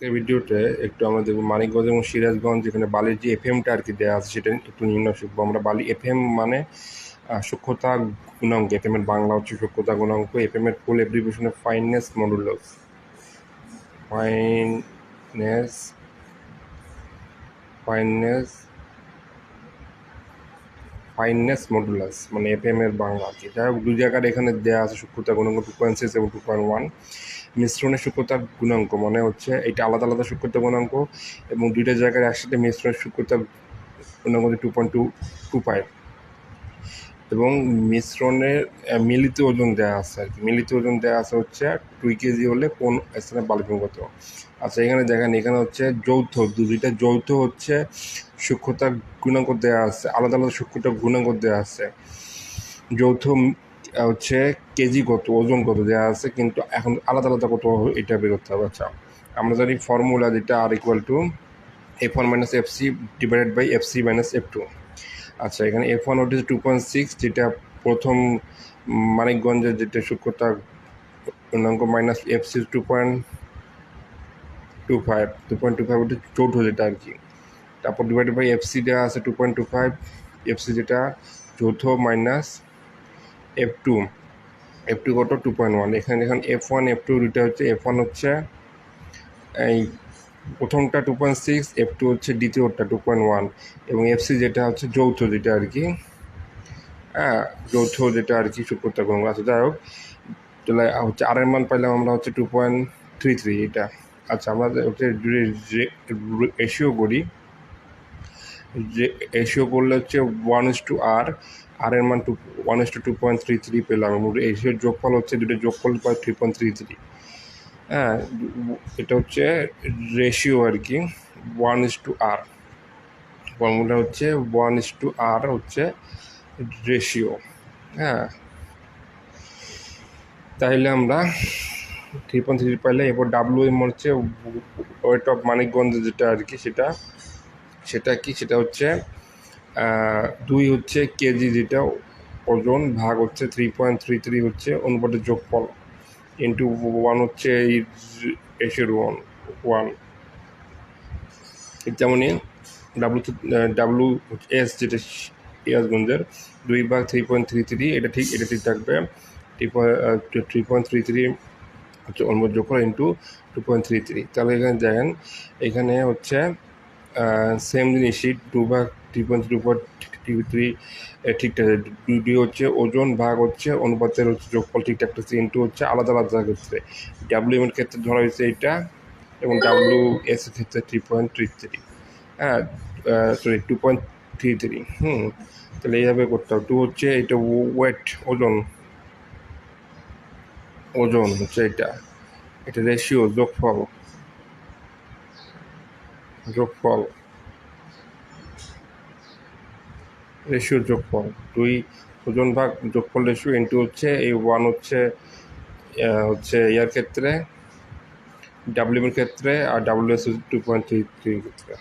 এই ভিডিওতে একটু আমরা দেখব মানিকগঞ্জ এবং সিরাজগঞ্জ, যেখানে বালির যে এফএমটা আর কি দেওয়া আছে, সেটা একটু নির্ণয় শিখব আমরা বালি এফএম মানে সূক্ষ্মতা গুণাঙ্ক এফএম এর বাংলা হচ্ছে সূক্ষ্মতা গুণাঙ্ক এফএম এর full এব্রিভিয়েশনে fineness modulus fineness fineness fineness modulus মানে এফএম এর বাংলা। আর কি যাই হোক দুই জায়গার এখানে দেওয়া আছে সূক্ষ্মতা গুণাঙ্ক টু পয়েন্ট সিক্স এবং টু পয়েন্ট ওয়ান মিশ্রণের সূক্ষ্মতার গুণাঙ্ক মানে হচ্ছে। এটা আলাদা আলাদা সূক্ষ্মতা গুণাঙ্ক এবং দুইটা জায়গার একসাথে মিশ্রণের সূক্ষ্মতা গুণাঙ্ক two point two two five এবং মিশ্রণের মিলিত ওজন দেওয়া আছে আর কি। মিলিত ওজন দেওয়া আছে হচ্ছে দুই কেজি হলে কোন স্থানে কত আচ্ছা এখানে দেখেন, এখানে হচ্ছে যৌথ, দুইটা যৌথ হচ্ছে সূক্ষ্মতার গুণাঙ্ক দেওয়া আছে, আলাদা আলাদা সূক্ষ্মতার গুণাঙ্ক দেওয়া আছে। যৌথ হচ্ছে কেজি কত, ওজন কত দেওয়া আছে, কিন্তু এখন আলাদা আলাদা কত হবে, এটা বের করতে হবে। আচ্ছা আমরা জানি ফর্মুলা যেটা R equal to F one minus F C divided by F C minus F two আচ্ছা এখানে এফ ওয়ান হচ্ছে টু পয়েন্ট সিক্স যেটা প্রথম মানিকগঞ্জের যেটা সূক্ষ্মতা গুণাঙ্ক minus F C two point two five two point two five ওটা চৌঠ যেটা আর কি। তারপর ডিভাইডেড বাই এফ সি দেওয়া আছে two point two five F C যেটা চৌথ minus F two F two কত? টু পয়েন্ট ওয়ান এখানে দেখুন এফ ওয়ান এফ টু দুইটা হচ্ছে এফ ওয়ান হচ্ছে, এই প্রথমটা two point six F two হচ্ছে দ্বিতীয়টা টু পয়েন্ট ওয়ান এবং এফ সি যেটা হচ্ছে যৌথ যেটা আর কি হ্যাঁ যৌথ যেটা আর কি সূক্ষ্মতা গুণ আছে যাই হোক হচ্ছে আর এর মান পাইলাম আমরা হচ্ছে টু পয়েন্ট থ্রি থ্রি এটা। আচ্ছা আমরা হচ্ছে রেশিও করি। যে রেশিও করলে হচ্ছে one is two R R এর মান to one is to two point three three পেলাম। এবং রেশিওর যোগফল হচ্ছে দুটো যোগফল পাই থ্রি পয়েন্ট থ্রি থ্রি হ্যাঁ এটা হচ্ছে রেশিও আর কি one is to R formula হচ্ছে ওয়ান ইস টু আর হচ্ছে রেশিও হ্যাঁ তাইলে আমরা থ্রি পয়েন্ট থ্রি পাইলে এরপর ডাব্লিউ এম হচ্ছে ওয়েট অফ মানিকগঞ্জ যেটা আর কি, সেটা সেটা কি? সেটা হচ্ছে দুই হচ্ছে কেজি যেটা ওজন ভাগ হচ্ছে থ্রি পয়েন্ট থ্রি থ্রি হচ্ছে অনুপাতের যোগফল ইন্টু ওয়ান হচ্ছে এসের ওয়ান ওয়ান তেমনই ডাব্লু ডাব্লু এস যেটা ইয়াসগঞ্জের দুই ভাগ থ্রি পয়েন্ট থ্রি থ্রি এটা ঠিক এটা ঠিক থাকবে। Three point three point three three হচ্ছে অনুপাত যোগফল into two point three three তাহলে এখানে দেখেন, এখানে হচ্ছে সেম জিনিসই টু ভাগ three point three point three ঠিকঠাক দুটি হচ্ছে ওজন, ভাগ হচ্ছে অনুপাতের হচ্ছে যোগফল ঠিকঠাক থাকছে ইন্টু হচ্ছে আলাদা আলাদা ক্ষেত্রে ডাব্লিউ এর ক্ষেত্রে ধরা হয়েছে এটা এবং ডাব্লিউ এস এর ক্ষেত্রে থ্রি পয়েন্ট থ্রি থ্রি হ্যাঁ sorry two point three three হুম, তাহলে এইভাবে করতে হবে। টু হচ্ছে এটা ওয়েট ওজন। ওজন হচ্ছে এটা। এটা রেশিও যোগফল। যোগফল রেশিও যোগফল, দুই ওজন ভাগ যোগফল রেশিও ইন্টু হচ্ছে, এই ওয়ান হচ্ছে হচ্ছে ইয়ার ক্ষেত্রে ডাব্লিউ এর ক্ষেত্রে, আর W S two point three থ্রির ক্ষেত্রে।